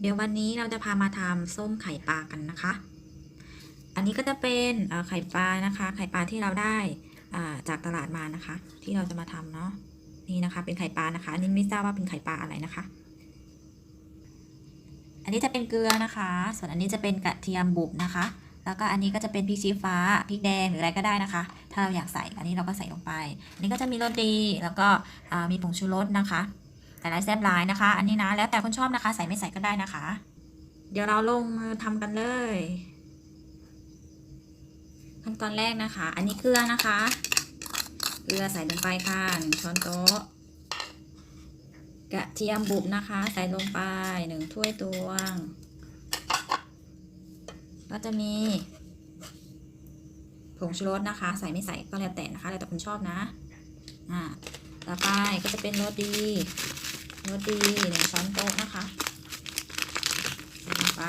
เดี๋ยววันนี้เราจะพามาทำส้มไข่ปลากันนะคะ อันนี้ก็จะเป็นไข่ปลานะคะ ไข่ปลาที่เราได้าจากตลาดมานะคะ ที่เราจะมาทำเนาะ นี่นะคะ เป็นไข่ปลานะคะ อันนี้ไม่ทราบว่าเป็นไข่ปลาอะไรนะคะ อันนี้จะเป็นเกลือนะคะ ส่วนอันนี้จะเป็นกระเทียมบุบนะคะ แล้วก็อันนี้ก็จะเป็นพริกชี้ฟ้า พริกแดงหรืออะไรก็ได้นะคะ ถ้าเราอยากใส่ อันนี้เราก็ใส่ลงไป อันนี้ก็จะมีรสดีแล้วก็มีผงชูรสนะคะ แต่ลายแซบลายนะคะ อันนี้นะ แล้วแต่คนชอบนะคะ ใส่ไม่ใส่ก็ได้นะคะ เดี๋ยวเราลงมือทำกันเลยขั้นตอนแรกนะคะ อันนี้เกลือนะคะ เกลือใส่ลงไปค่ะหนึ่งช้อนโต๊ะ กระเทียมบุบนะคะ ใส่ลงไปหนึ่งถ้วยตวง ก็จะมีผงชูรสนะคะ ใส่ไม่ใส่ก็แล้วแต่นะคะ แล้วแต่คนชอบนะ อ่า ต่อไปก็จะเป็นโรสดีโรสดีหนึ่งช้อนโต๊ะนะคะใส่ลงไป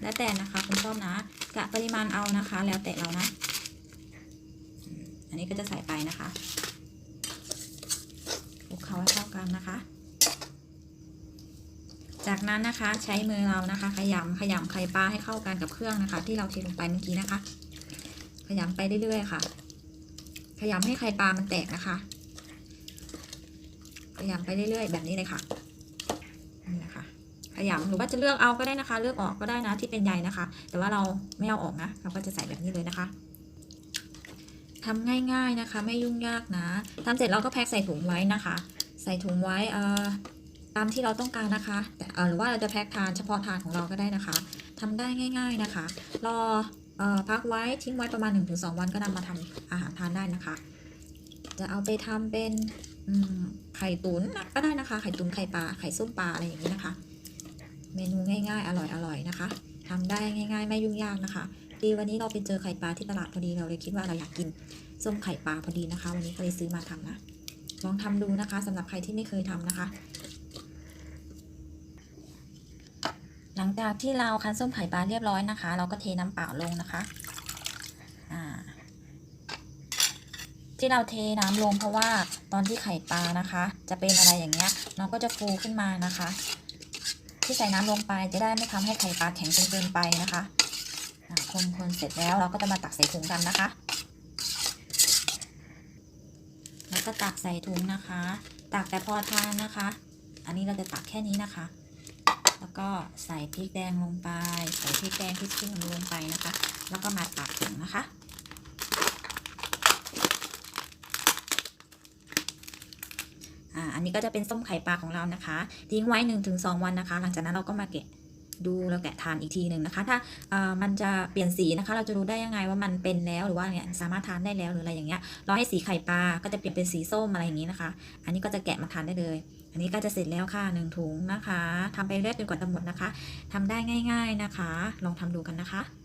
แล้วแต่นะคะคุณชอบนะกะปริมาณเอานะคะ แล้วแต่เรานะ อันนี้ก็จะใส่ไปนะคะคลุกเคล้าให้เข้ากันนะคะ จากนั้นนะคะใช้มือเรานะคะ ขยำขยำไข่ปลาให้เข้ากันกับเครื่องนะคะ ที่เราเทลงไปเมื่อกี้นะคะ ขยำไปเรื่อยๆค่ะขยำให้ไข่ปลามันแตกนะคะขยำไปเรื่อยๆ แบบนี้เลยค่ะนี่นะคะขยำหรือว่าจะเลือกเอาก็ได้นะคะ เลือกออกก็ได้นะที่เป็นใยนะคะ แต่ว่าเราไม่เอาออกนะ เราก็จะใส่แบบนี้เลยนะคะทำง่ายๆนะคะ ไม่ยุ่งยากนะทำเสร็จเราก็แพ็คใส่ถุงไว้นะคะ ใส่ถุงไว้เอ่อตามที่เราต้องการนะคะแต่เออหรือว่าเราจะแพ็คทานเฉพาะทานของเราก็ได้นะคะทำได้ง่าย ๆนะคะ รอ พักไว้ทิ้งไว้ประมาณ 1-2 วันก็นำมาทำอาหารทานได้นะคะ จะเอาไปทำเป็นไข่ตุ๋นก็ได้นะคะ ไข่ตุ๋นไข่ปลาไข่ส้มปลาอะไรอย่างนี้นะคะ เมนูง่ายๆ อร่อยๆนะคะทำได้ง่ายๆ ไม่ยุ่งยากนะคะดีวันนี้เราไปเจอไข่ปลาที่ตลาดพอดีเราเลยคิดว่าเราอยากกินส้มไข่ปลาพอดีนะคะ วันนี้ก็เลยซื้อมาทำนะลองทำดูนะคะสำหรับใครที่ไม่เคยทำนะคะ หลังจากที่เราคั้นส้มไข่ปลาเรียบร้อยนะคะ เราก็เทน้ำเปล่าลงนะคะที่เราเทน้ำลงเพราะว่าตอนที่ไข่ปลานะคะ จะเป็นอะไรอย่างเงี้ยน้องก็จะฟูขึ้นมานะคะ ที่ใส่น้ำลงไปจะได้ไม่ทำให้ไข่ปลาแข็งจนเกินไปนะคะคนคนเสร็จแล้วเราก็จะมาตักใส่ถุงกันนะคะ แล้วก็ตักใส่ถุงนะคะ ตักแต่พอทานนะคะ อันนี้เราจะตักแค่นี้นะคะ แล้วก็ใส่พริกแดงลงไป ใส่พริกแดงที่ขึ้นลงไปนะคะ แล้วก็มาตักถุงนะคะ อ่า อันนี้ก็จะเป็นส้มไข่ปลาของเรานะคะ ทิ้งไว้ 1-2 วันนะคะ หลังจากนั้นเราก็มาแกะดูแล้วแกะทานอีกทีหนึ่งนะคะ ถ้าเอ่อมันจะเปลี่ยนสีนะคะ เราจะรู้ได้ยังไงว่ามันเป็นแล้วหรือว่าเนี่ยสามารถทานได้แล้วหรืออะไรอย่างเงี้ยรอให้สีไข่ปลาก็จะเปลี่ยนเป็นสีส้มอะไรอย่างนี้นะคะ อันนี้ก็จะแกะมาทานได้เลย อันนี้ก็จะเสร็จแล้วค่ะหนึ่งถุงนะคะทำไปเรื่อยจนกว่าจะหมดนะคะทำได้ง่าย ๆนะคะ ลองทำดูกันนะคะ